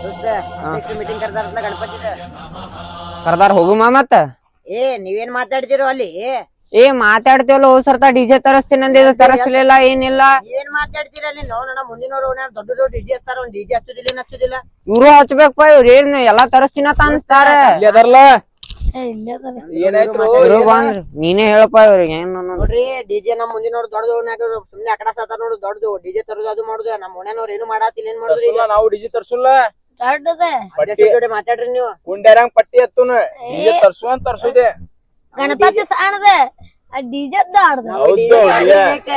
Meeting ಕರ್ದಾರಲ್ಲ ಗಣಪತಿದ ಕರ್ದಾರ ಹೋಗುಮ ಮತ್ತ? ಏ ನೀವೇನ್ ಮಾತಾಡ್ತಿರೋ ಅಲ್ಲಿ? ಏ ಮಾತಾಡ್ತೇವಲ್ಲ ಹೋದ್ ಸರ್ತ ಡಿಜೆ ತರಸ್ತೀನಿ ಅಂದಿದ್ದು ತರಸ್ಲಿಲ್ಲ ಏನಿಲ್ಲ. ಏನ್ ಮಾತಾಡ್ತೀರ ಅಲ್ಲಿ? ನೋಡೋಣ ಮುಂದಿನವ್ರು ದೊಡ್ಡ ದೊಡ್ಡ ಡಿಜೆ ಹಚ್ತಾರ ಒಂದ್ ಡಿಜೆ ಹಚ್ಚುದಿಲ್ಲ ಏನ್ ಹಚ್ಚುದಿಲ್ಲ. ಇವ್ರು ಹಚ್ಬೇಕಪ್ಪ ಇವ್ರ ಏನ್ ಎಲ್ಲಾ ತರಸ್ತೀನ ಅಂತ ಅಂತಾರ. ಇಲ್ಲಿ ಏ, ಇಲ್ಲೇ ಏನಾಯ್ತು? ಇವ್ರು ಬಂದ್ರಿ. ನೀನೇ ಹೇಳಪ್ಪ ಇವ್ರಿಗೆ ಏನ್. ನೋಡ್ರಿ ಡಿಜೆ ನಮ್ ಮುಂದಿನವ್ರು ದೊಡ್ಡದು ಸುಮ್ನೆ ಅಕಡ ಸಾತಾರ ನೋಡು ದೊಡ್ಡದು. ಡಿಜೆ ತರೋದು ಅದು ಮಾಡುದು. ನಮ್ಮ ಓಣ್ಯಾನವ್ರು ಏನು ಮಾಡಾತಿಲ್ಲ ಏನ್ ಮಾಡುದು ಈಗ? ನಾವು ಡಿಜೆ ತರ್ಸುಲ್ಲ. ಜೋಡಿ ಮಾತಾಡ್ರಿ ನೀವು. ಕುಂಡ್ಯಾರಂಗ್ ಪಟ್ಟಿ ಎತ್ತುನ. ಡಿಜೆ ತರ್ಸು ಅಂತ ತರ್ಸುದೆ. ಗಣಪತಿ ಸಾಣದ. ಡಿಜೆ ದಾಡ್ದ ಹೌದು DJ ಬೇಕ.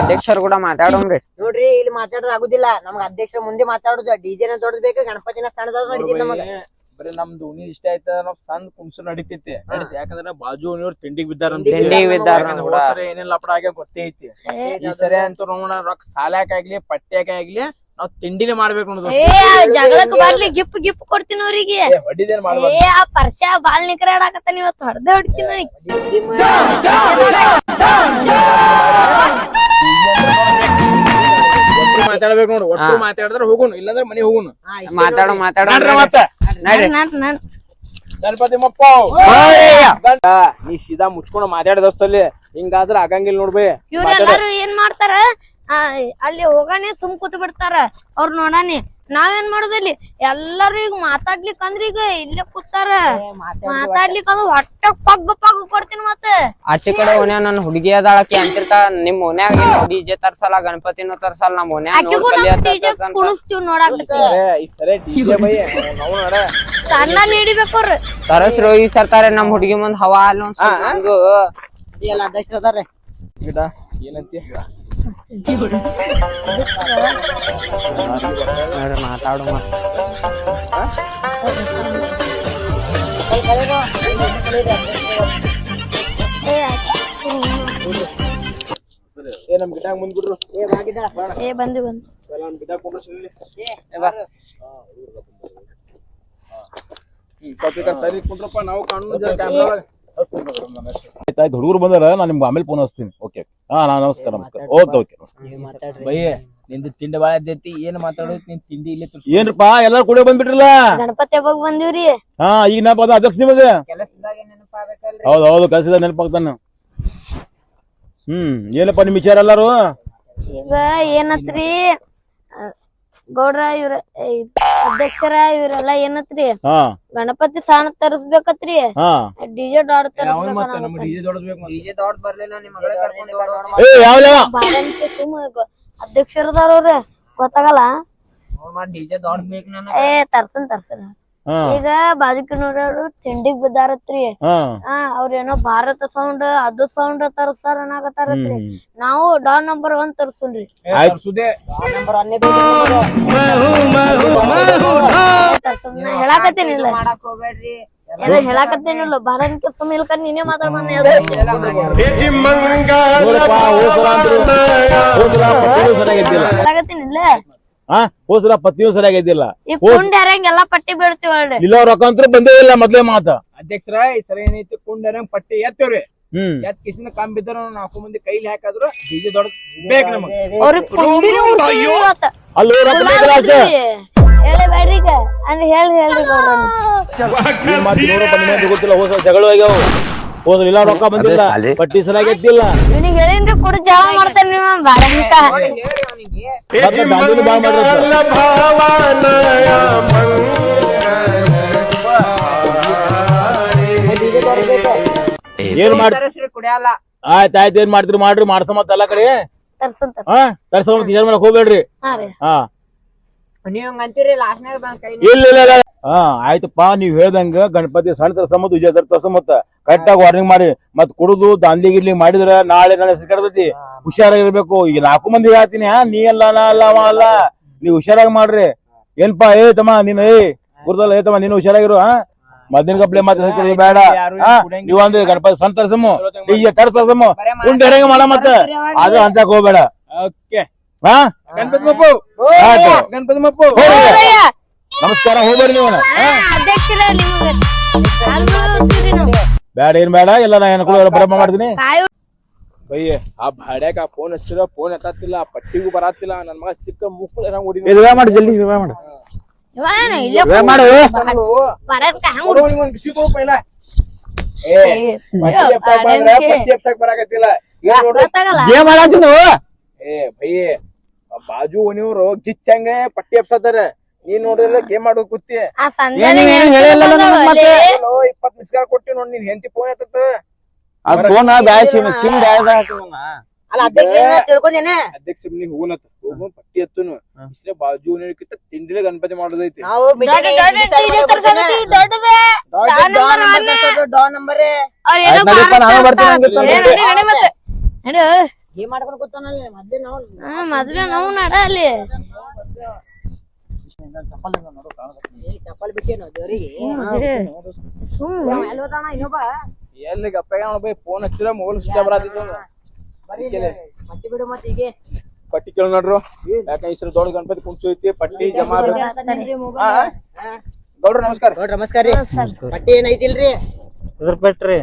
ಅಧ್ಯಕ್ಷರು ಕೂಡ ಮಾತಾಡೋಮ್ರಿ ನೋಡ್ರಿ ಇಲ್ಲಿ ಮಾತಾಡೋದ್ ಆಗುದಿಲ್ಲ. ನಮ್ಗ ಅಧ್ಯಕ್ಷರ ಮುಂದೆ ಮಾತಾಡುದು ಡಿಜೆನ ದೊಡ್ಡದ್ ಬೇಕು ಗಣಪತಿನ ಸಣ್ಣದ ನಡೀತಿ ನಮಗ. ಬರೀ ನಮ್ ಉನಿ ಇಷ್ಟ ಆಯ್ತ ನಾವ್ ಸಣ್ಣ ಕುಂಸು ನಡೀತೈತಿ. ನಡೀತಿ ಯಾಕಂದ್ರ ಬಾಜು ಉನಿಯವ್ರು ತಿಂಡಿಗ್ ಬಿದ್ದಾರ ಅಂತ ತಿಂಡಿಗ್ ಬಿದ್ದಾರ ಯಾಕಂದ್ರ ಕೂಡ. ಸರಿ ಏನಿಲ್ಲ ಲಪಡ ಆಗ್ಯಾವ ಗೊತ್ತೈತಿ ಐತಿ. ಈ ಸರಿ ಅಂತ ನೋಡ ರೊಕ್ಕ ಸಾಲಾಕಾಗ್ಲಿ ಪಟ್ಟ್ಯಾಕಾಗ್ಲಿ ನಾವ್ ತಿಂಡಿನೇ ಮಾಡ್ಬೇಕು ಅನ್ನೋದು ಏ ಜಗಳಕ್ ಬರ್ಲಿ ಗಿಫ್ಟ್ ಗಿಫ್ಟ್ ಕೊಡ್ತೀನಿ ಅವ್ರಿಗೆ. ಏ, ಹೊಡಿದೇನ್ ಮಾಡ್ಬಾರ್ದು. ಏ ಆ ಪರ್ಷ ಬಾಳ್ ನಿಕರಾಡಕತ್ತಾನ ಇವತ್ತು ಹೊಡೆದ ಹೊಡಿತೀನಿ ಮಾತಾಡ್ಬೇಕು ನೋಡು ಒಟ್ಟು ಮಾತಾಡಿದ್ರೆ ಹೋಗುನು ಇಲ್ಲಾಂದ್ರೆ ಮನೆ ಹೋಗುನು. ಮಾತಾಡೋ ಮಾತಾಡೋ. ಮತ್ತ. ನಡ್ರಿ. ನಾನ್ ನಾನ್. ಗಣಪತಿ ಮಪ್ಪ ನೀ ಸೀದಾ ಮುಚ್ಕೊಂಡು ಮಾತಾಡಿದಸ್ತಲ್ಲಿ ಹಿಂಗಾದ್ರ ಆಗಂಗಿಲ್ಲ ನೋಡ್ಬೇ ಇವ್ರೆಲ್ಲಾರು ಏನ್ ಮಾಡ್ತಾರ? ಅಲ್ಲಿ ಹೋಗಾನೆ ಸುಮ್ ಕೂತ್ ಬಿಡ್ತಾರ. ಅವ್ರ ನೋಡಾನಿ ನಾವೇನ್ ಮಾಡುದಲ್ಲಿ? ಎಲ್ಲಾರು ಈಗ ಮಾತಾಡ್ಲಿಕ್ ಅಂದ್ರ ಈಗ ಇಲ್ಲೇ ಕೂತಾರ. ಮಾತಾಡ್ಲಿಕ್ ಅದು ಹೊಟ್ಟೆ ಪಗ್ ಪಗ್ ಕೊಡ್ತೀನಿ ಮತ್ತೆ. ಆಚೆ ಕಡೆ ಓನ್ಯಾಗ ನನ್ ಹುಡುಗಿ ಅದಾಳಕಿ ಅಂತಿರ್ತಾ ನಿಮ್ ಓನ್ಯಾಗ ಡಿಜೆ ತರ್ಸಲ್ಲ ಗಣಪತಿನೂ ತರ್ಸಲ್ಲ ನಮ್ ಓನ್ಯಾಗ ಕುಣಿಸ್ತೀವ್ ನೋಡಾಕ ಈ ಸರಿ ಡಿಜೆ ಬೈ. ನಾವು ನಡ ಸಣ್ಣ ನೀಡಿಬೇಕು ಅವ್ರು. ತರಸ್ರು ಈ ಸರ್ತಾರೆ ನಮ್ ಹುಡುಗಿ ಮುಂದ್ ಹವಾ ಅಲ್ಲ ಒಂದ್ ಸ್ವಲ್ಪ ನಂದು ಎಲ್ಲ ಅಧ್ಯಕ್ಷರ ಅದಾರೆ ಗಿಡ ಏನಂತಿ ನೋಡ್ರಿ ಮಾತಾಡು ಮತ್ತ್. ಏ, ಏ ನಮ್ ಗಿಡ ಮುಂದ್ ಬಿಡ್ರು ಏ ಬಾ ಗಿಡ ಏ ಬಂದಿ ಬಂದ್ ನಮ್ ಗಿಡ ಕುಂಡ್ರಸ್ ಇಲ್ಲಿ ಹ್ಮ್ ಸ್ವಲ್ಪ ಈ ಕಡೆ ಸರಿ ಕುಂಡ್ರಪ್ಪ ನಾವು ಕಾಣುನು ಜರ ಕ್ಯಾಮ್ರಾ ಆಯ್ತಾಯ್ತು ಹುಡುಗರು ಬಂದಾರ ನಾನು ನಿಮ್ಗೆ ಆಮೇಲೆ ಫೋನ್ ಹಚ್ತೀನಿ. ಓಕೆ ಹಾ ನಾ ನಮಸ್ಕಾರ ನಮಸ್ಕಾರ. ಓಕೆ ಓಕೆ ನಮಸ್ಕಾರ. ನೀವ್ ಮಾತಾಡ್ರಿ? ಬೈ ನಿಂದು ತಿಂಡಿ ಬಾಳ ಎದ್ದೈತಿ ಏನ್ ಮಾತಾಡೋದು ನಿನ್ ತಿಂಡಿ ಇಲ್ಲೇ ತುರ್ಸು. ಏನ್ರಪ್ಪ ಎಲ್ಲಾರು ಕೂಡ ಬಂದ್ಬಿಟ್ರಲ್ಲ? ಗಣಪತಿ ಹಬ್ಬಕ್ ಬಂದಿವ್ರಿ. ಹಾ ಈಗ ನಾ ಬಂದ ಅಧ್ಯಕ್ಷ ನಿಮಗೆ? ಕೆಲಸದಾಗ ನೆನಪಾಗಬೇಕಲ್ರಿ ಹೌದು ಹೌದು ಕಳ್ಸಿದ ನೆನಪಾಗ್ತಾನ ಹ್ಮ್ ಏನಪ್ಪ ನಿಮ್ ವಿಚಾರ ಎಲ್ಲಾರು? ಈಗ ಏನತ್ರಿ? ಗೌಡ್ರ ಇವ್ರ ಅಧ್ಯಕ್ಷರ ಇವ್ರೆಲ್ಲಾ ಏನತ್ರಿ? ಹಾ. ಗಣಪತಿ ಸಾಣ ತರಿಸ್ಬೇಕತ್ರಿ? ಹಾ. ಡಿಜೆ ಡಾಡ್ ಏ ಯಾವ ಯಾವ ಬಾಳಂತ ಸುಮ್ಮ ಅಧ್ಯಕ್ಷರದಾರ ಅವ್ರ ಗೊತ್ತಾಗಲ್ಲ? ಏ ತರ್ಸನ್ ತರ್ಸನ್. ಈಗ ಬಾಜುಕಿನವ್ರವ್ರು ತಿಂಡಿಗ್ ಬಿದ್ದಾರತ್ರಿ. ಹಾ. ಆ ಅವ್ರೇನೋ ಭಾರತ ಸೌಂಡ್ ಅದು ಸೌಂಡ್ ತರ್ಸಾರ ಅನ್ನಕತ್ತಾರತ್ರಿ. ನಾವು ಡಾನ್ ನಂಬರ್ ಒನ್ ತರ್ಸುನ್ರಿ. ಹೇಳಾಕತ್ತೇನಿಲ್ಲ. ಹೇಳಾಕತ್ತೇನಿಲ್ಲ. ಭಾರತ ಸುಮ್ಮ ಇಲ್ಕ ನೀನೇ ಸರಿಯಾಗಿದ್ದಿಲ್ಲ ಹೇಳಾಕತ್ತೇನಿಲ್ಲ. ಹಾ ಹೋಸಲ ಪತ್ನಿಯೂ ಸರಿಯಾಗಿ ಇದ್ದಿಲ್ಲ ಪಟ್ಟಿ ಬೀಳ್ತೀವಿ ಇಲ್ಲ ರೊಕ್ಕ ಅಂತೂ ಬಂದೇ ಇಲ್ಲ ಮೊದ್ಲೇ ಮಾತ. ಅಧ್ಯಕ್ಷರ ಈ ಸರಿ ಏನೈತಿ ಕುಂಡರಂಗ್ ಪಟ್ಟಿ ಎತ್ತವ್ರಿ. ಹ್ಮ್. ಎತ್ ಕಿಸಿನ ಕಾಮ್ ಬಿದ್ದಾರ ನಾಲ್ಕು ಮಂದಿ ಕೈಲಿ ಹಾಕಾದ್ರು ದೊಡ್ಡ ಬೇಕ್ ನಮಗ್. ಅವ್ರಿಗೆ ಕುಂಡಿನ ಉಡ್ಸಿದ್ವಿ ಇವತ್ತ. ಅಲ್ಲಿ ರೊಕ್ಕ ಬೇಕಲ್ಲ ಅಷ್ಟೇ ಹೇಳಿ ಅಂದ್ರೆ ಹೇಳ್ರಿ ಗೊತ್ತಿಲ್ಲ ಹೋಸಲ ಜಗಳ ಆಗ್ಯಾವ ಹೋಸಲ ಇಲ್ಲ ರೊಕ್ಕ ಬಂದಿಲ್ಲ. ಪಟ್ಟಿ ಸರಿಯಾಗಿದ್ದಿಲ್ಲ ಇವ್ನಿಗೆ ಹೇಳಿನ್ರಿ ಕುಡ್ ಜಗಳ ಮಾಡ್ತಾನೆ ನೀವು ಬಾಳ ಅಂತ ಮತ್ತೆ ದಾಂಧಲಿ ಬಾಳ್ ಮಾಡಿರ್ತಾರೆ ಏನ್ ಮಾಡ್ ತರಸ್ರಿ ಕುಡಿಯಲ್ಲ ಆಯ್ತ್ ಆಯ್ತ್ ಏನ್ ಮಾಡ್ತೀರಿ ಮಾಡ್ರಿ ಮಾಡ್ಸಮತ್ತ ಎಲ್ಲ ಕಡೆ ತರ್ಸಂತ ಹಾ ತರ್ಸಮತ್ ಏನ್ ಮಾಡಕ್ ಹೋಗ್ಬೇಡ್ರಿ ಹಾ ರೀ ಹಾ ನೀವ್ ಹಂಗ ಅಂತೀರಿ ಲಾಸ್ಟ್ನಾಗ ಬಂದ್ ಕೈ ಇಲ್ಲ ಇಲ್ಲ ಇಲ್ಲ. ಹಾ ಆಯ್ತಪ್ಪ ನೀವ್ ಹೇಳ್ದಂಗ ಗಣಪತಿ ಸಣ್ಣ ಸಮತ್ ವಿಜಯ ಸಮತ್ ಕರೆಕ್ಟ್ ಆಗಿ ವಾರ್ನಿಂಗ್ ಮಾಡಿ. ಮತ್ ಕುಡುದು ದಾಂಧಿ ಗಿಡ್ಲಿ ಮಾಡಿದ್ರ ನಾಳೆ ನಾಳೆ ಸಿಕ್ಕಡ್ತೈತಿ ಹುಷಾರಾಗಿರ್ಬೇಕು. ಈಗ ನಾಲ್ಕು ಮಂದಿ ಹೇಳ್ತೀನಿ ಹಾ ನೀ ಅಲ್ಲ ನಾ ಅಲ್ಲ ಅವ ಅಲ್ಲ. ನೀವ್ ಹುಷಾರಾಗಿ ಮಾಡ್ರಿ. ಏನ್ಪಾ ಏ ತಮ್ಮ ನೀನು ಏ ಗುರುದಲ್ಲ ಏ ತಮ್ಮ ನೀನು ಹುಷಾರಾಗಿರು ಹಾ? ಮದ್ದಿನ ಕಪ್ಲೆ ಮತ್ತೆ ಬೇಡ. ಹಾ ನೀವ್ ಅಂದ್ರೆ ಗಣಪತಿ ಸಣ್ಣ ತರ್ಸಮು ಈಗ ಕರ್ ತರ್ಸಮು ಉಂಡೆ ಮಾಡ ಮತ್ತೆ? ಆದ್ರೂ ಅಂತ ಹೋಗ್ಬೇಡ. ಓಕೆ. ಹಾ? ಗಣಪತಿ ಮಪ್ಪು. ಆಯ್ತು. ಗಣಪತಿ ಹೋಗ್ರಿ. ನಮಸ್ಕಾರ ಹೋಗ್ಬರ್ರಿ ನೀವು. ಅಧ್ಯಕ್ಷರ ನಿಮ್ಗೆ ಬೇಡ ಏನ್ ಬೇಡ ಎಲ್ಲ ನಾ ಏನ್ ಕೂಡ ಬರಮ್ಮ ಮಾಡ್ತೀನಿ. ಬಯ್ಯ ಆ ಬಾಡ್ಯಾಗ ಆ ಫೋನ್ ಹಚ್ಚಿರ ಫೋನ್ ಎತ್ತಾತಿಲ್ಲ ಪಟ್ಟಿಗೂ ಬರತ್ತಿಲ್ಲ ನನ್ ಮಗ ಸಿಕ್ಕ ಮುಕ್ಕಳ ಹೊಡಿ ಇದುವೇ ಮಾಡಿ ಜಲ್ದಿ ಇದುವೇ ಮಾಡಿ. ಇಲ್ಲೇ ಮಾಡು. ಬರದ್ಕ ಹಂಗ್ ಪಟ್ಟಿ ಬರಾಕತ್ತಿಲ್ಲ. ಏನ್ ನೋಡ್ರಿ? ಗೊತ್ತಾಗಲ್ಲ. ಏನ್ ಮಾಡತ್ತೀನಿ ಏ ಭಯ್ಯ ಆ ಬಾಜು ಓಣಿಯವ್ರು ಗಿಚ್ಚಂಗೆ ಪಟ್ಟಿ ಎಪ್ಸತ್ತಾರ ನೀನ್ ನೋಡಿದ್ರೆ ಗೇಮ್ ಮಾಡೋ ಕುತ್ತಿ? ಇಪ್ಪತ್ ಮಿಸ್ ಕಾಲ್ ಕೊಟ್ಟಿ ನೋಡಿ ನೀನ್ ಹೆಂಡತಿ ಫೋನ್ ಅದ್ ಫೋನ್ ಬ್ಯಾಯ್ ಸಿಮ್ ಸಿಮ್ ಅಲ್ಲ ಅಧ್ಯಕ್ಷ ನೀ ಹೋಗುನತ್ತ ಹೋಗು ಪಟ್ಟಿ ಎತ್ತುನು. ಬಾಜು ಓಣಿಯಕ್ಕಿಂತ ತಿಂಡಿಲಿ ಗಣಪತಿ ಮಾಡೋದೈತಿ. ನಾವು ಬರ್ತೀನಿ ಮೊದ್ಲೇ ನಾವು ನಡ ಅಲ್ಲಿ ಏ, ಚಪ್ಪಲ್ ಬಿಟ್ಟೇನು ದೇವ್ರಿಗೆ ಸುಮ್ ಎಲ್ಲಿ ಹೋದಾನ ಇನ್ನೊಬ್ಬ ಎಲ್ಲಿ ಗಪ್ಪಾಗ ಬೈ ಫೋನ್ ಹಚ್ಚಿರ ಮೊಬೈಲ್ ಸ್ವಿಚ್ ಬರಾತಿತ್ತು ಪಟ್ಟಿ ಕೇಳ ನೋಡ್ರು ಯಾಕ ಇಸ್ರ ದೊಡ್ಡ ಗಣಪತಿ ಕುಂಸೈತಿ ಪಟ್ಟಿ ಜಮಾ? ಗೌಡ್ರ ನಮಸ್ಕಾರ ಗೌಡ್ರು ನಮಸ್ಕಾರ ರೀ ಪಟ್ಟಿ ಏನೈತಿಲ್ರಿ ಇದ್ರ ಪೆಟ್ರಿ.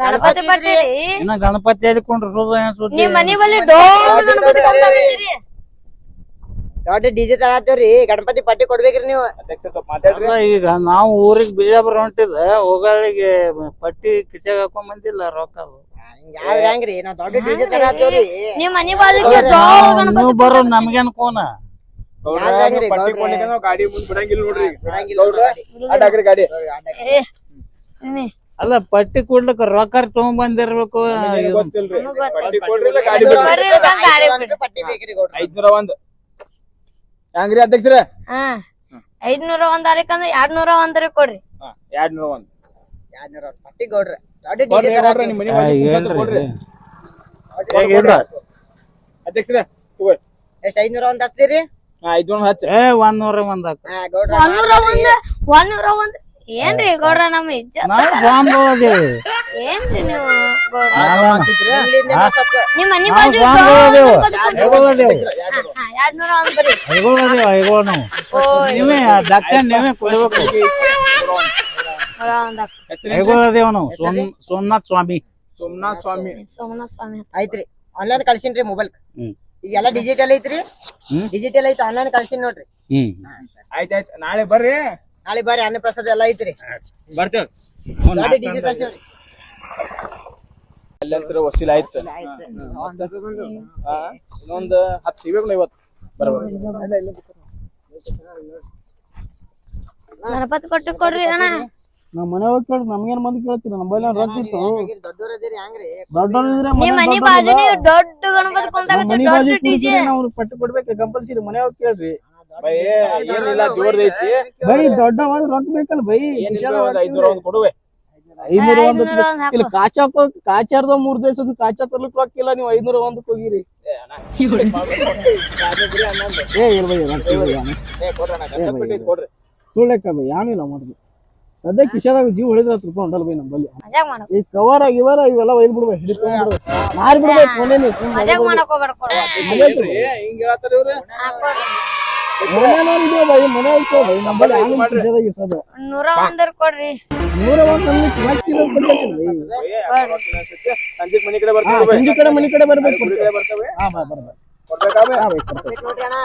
ಗಣಪತಿ ಬರ್ತೀರಿ ಇನ್ನ ಗಣಪತಿ ಏನ್ ಸುದ್ದಿ ನಿಮ್ ಮನಿ ಬಲ್ಲಿ ಗಣಪತಿ ದೊಡ್ಡ ಡಿಜೆ ತರತ್ತೇವ್ರಿ ಗಣಪತಿ ಪಟ್ಟಿ ಕೊಡ್ಬೇಕ್ರಿ ನೀವು. ಅಧ್ಯಕ್ಷ ಸ್ವಲ್ಪ ಮಾತಾಡ್ರಿ. ಅಲ್ಲ, ಈಗ ನಾವು ಊರಿಗೆ ಬಿಜಾಪುರ ಹೊಂಟಿದ ಹೋಗಳಿಗೆ ಪಟ್ಟಿ ಕಿಸೆಗೆ ಹಾಕೊಂಡ್ ಬಂದಿಲ್ಲ ರೊಕ್ಕ ಅದು. ಯಾವ್ದು ಹೆಂಗ್ರಿ? ನಾವ್ ದೊಡ್ಡ ಡಿಜೆ ನಿಮ್ ಮನಿ ಗಣಪತಿ ನೀವು ಬರೋ ನಮ್ಗೇನ್ ಕೋನ? ಗೌಡ್ರ ಯಾರ್ ಹೆಂಗ್ರಿ? ಪಟ್ಟಿ ಗೌಡ್ರೆ? ಕೊಂಡಿದ್ದ ನಾವು ಗಾಡಿ ಮುಂದ್ ಬಿಡಂಗಿಲ್ಲ ನೋಡ್ರಿ. ಗೌಡ್ರ ಗಾಡಿ. ಅಡ್ಡ ಹಾಕ್ರಿ ಗಾಡಿ. ಏ, ಏನಿ? ಅಲ್ಲ ಪಟ್ಟಿ ಕೊಡ್ಲಕ್ ರೊಕ್ಕ ತಗೊಂಡ್ ಬಂದಿರ್ಬೇಕು. ನಮಗೇನ್ ಗೊತ್ತಿಲ್ರಿ. ನಮಗ್ ಪಟ್ಟಿ ಕೊಡ್ರಿ ಗಾಡಿ ಐದ್ನೂರ ಬರ್ರಿ, ಒಂದ್ ಹೆಂಗ್ರಿ ಅಧ್ಯಕ್ಷರ? ಹಾ. ಐದ್ನೂರ ಒಂದ್ ಅರಿಕಂದ್ರೆ ಎರಡ್ನೂರ ಒಂದ್ರಿ ಕೊಡ್ರಿ. ಎರಡ್ ನೂರ ಒಂದ್. ಎರಡ್ನೂರ ಒಂದ್ ಪಟ್ಟಿ ಗೌಡ್ರ. ಅಧ್ಯಕ್ಷರ ಎಷ್ಟ್ ಐದ್ನೂರ ಒಂದ್ ಹಚ್ತೀರಿ? ಹಾ ಐದ್ನೂರ ಹಚ್ಚ. ಏ ಒಂದ್ ನೂರ ಒಂದ್ ಒಂದ್. ಏನ್ರಿ ಗೌಡ್ರ ನಮ್ಮ ಇಜ್ಜತ್? ನಾವು ಏನ್ರಿ ನೀವು ಗೌಡ್ರ? ನಿಮ್ ಮನಿ ನಾವು ಬಾಜು ಎರಡ್ನೂರ ಒಂದ್ ಕೊಡ್ಬೇಕು ನೂರ ಒಂದ್ ಹಾಕ್. ಐಗೋಳದೇವು ನಾವು ಸೋಮ್ ಸೋಮನಾಥ್ ಸ್ವಾಮಿ. ಸೋಮನಾಥ್ ಸ್ವಾಮಿ. ಸೋಮನಾಥ ಸ್ವಾಮಿ ಆಯ್ತ್ರಿ. ಆನ್ಲೈನ್ ಕಳ್ಸಿನ್ರಿ ಮೊಬೈಲ್ ಹ್ಮ್. ಈಗೆಲ್ಲ ಡಿಜಿಟಲ್ ಐತ್ರಿ. ಹ್ಮ್. ಡಿಜಿಟಲ್ ಐತಿ ಆನ್ಲೈನ್ ಕಳ್ಸಿನ್ ನೋಡ್ರಿ. ಹ್ಮ್. ಆಯ್ತ್ ಆಯ್ತ್. ನಾಳೆ ಬರ್ರಿ. ನಾಳೆ ಬಾರಿ ಅನ್ನ ಪ್ರಸಾದ ಎಲ್ಲ ಐತ್ರಿ. ಬರ್ತೇವ್. ಡಿಜೆ ತರ್ಸೇವ್ರಿ ಎಲ್ಲಂತ್ರ ವಸೀಲ್ ಆಯ್ತು. ಇನ್ನೊಂದ್ ಹತ್ತು ಸಿಗ್ಬೇಕು ಇವತ್ತು. ಬರಬರ್. ಗಣಪತಿ ಕೊಟ್ಟು ಕೊಡ್ರಿ ಅಣ್ಣ. ನಮ್ಮ ಮನೆ ಹೋಗಿ ಕೇಳಿ ನಮ್ಗೇನ್ ಮಂದಿ ಕೇಳ್ತೀರಿ ನಮ್ಮಲ್ಲಿ ರೊಕ್ಕ ಇತ್ತು ಹಂಗ್ರಿ. ಮನಿ ದೊಡ್ಡ ಗಣಪತಿ ಕುಂತಾಗತ್ತೆ ಮನಿ ದೊಡ್ಡ ಡಿಜೆ ನಾವು ಪಟ್ಟಿ ಕೊಡ್ಬೇಕು ಕಂಪಲ್ಸರಿ ಮನೆ ಹೋಗಿ ಕೇಳ್ರಿ. ಬೈ ಏನಿಲ್ಲ ದೇವ್ರದೈತಿ ಬೈ ರೊಕ್ಕ ಬೇಕಲ್ಲ ಬೈ. ಏನಿಲ್ಲ ಒಂದ್ ಐದ್ನೂರ ಒಂದ್ ಕೊಡುವೆ. ಐನೂರ ಒಂದ್ ಇಲ್ಲಿ ಕಾಚಾಕ ಕಾಚಾರ್ದ ಮೂರ್ ದೇಶದ ಕಾಚಾ ತರ್ಲಿಕ್ ರೊಕ್ಕ ಇಲ್ಲ ನೀವು ಐನೂರ ಒಂದಕ್ಕೆ ಹೋಗಿರಿ. ಏ ಇಲ್ಲ ಬೈ ಕೊಡ್ರಣ ಕೊಡ್ರಿ ಸುಳ್ಳಕ್ಕ ಬೈ ಏನಿಲ್ಲ ಮಾಡಿದ್ವಿ ಸದ್ಯ ಕಿಶಾದಾಗ ಜೀವ ಹತ್ತು ರೂಪಾಯಿ ಬೈ ನಮ್ಮಲ್ಲಿ. ಈ ಕವರ್ ಇವರ ಇವೆಲ್ಲ ಒಯ್ದು ಬಿಡ್ಬೇಕು ಹಿಡಿದು ಮಾರಿ ಬಿಡ್ಬೇಕು. ಹಿಂಗ್ ಹೇಳತ್ತಾರ ಇವ್ರು. ನೂರ ಒಂದರ್ ಕೊಡ್ರಿ. ನೂರ ಒಂದು ನಮ್ಗೆ ಕಿಲೋ ಕೊಡ್ಬೇಕಿಲ್ಲ ಬೈ. ಸಂಜೆ ಮನಿ ಕಡೆ ಹಾ, ಬರ್ತೀವಿ ಸಂಜೆ ಕಡೆ ಮನೆ ಕಡೆ ಬರ್ಬೇಕು ಗುಡಿ ಕಡೆ ಬರ್ತೇವೆ. ಹಾ ಬಾ ಬರ್ಬೇಕು ಕೊಡ್ಬೇಕಾ ಹಾ ಬೈ ಕೊಡ್ತೇವೆ. ನೋಡ್ರಿ ಅಣ್ಣ.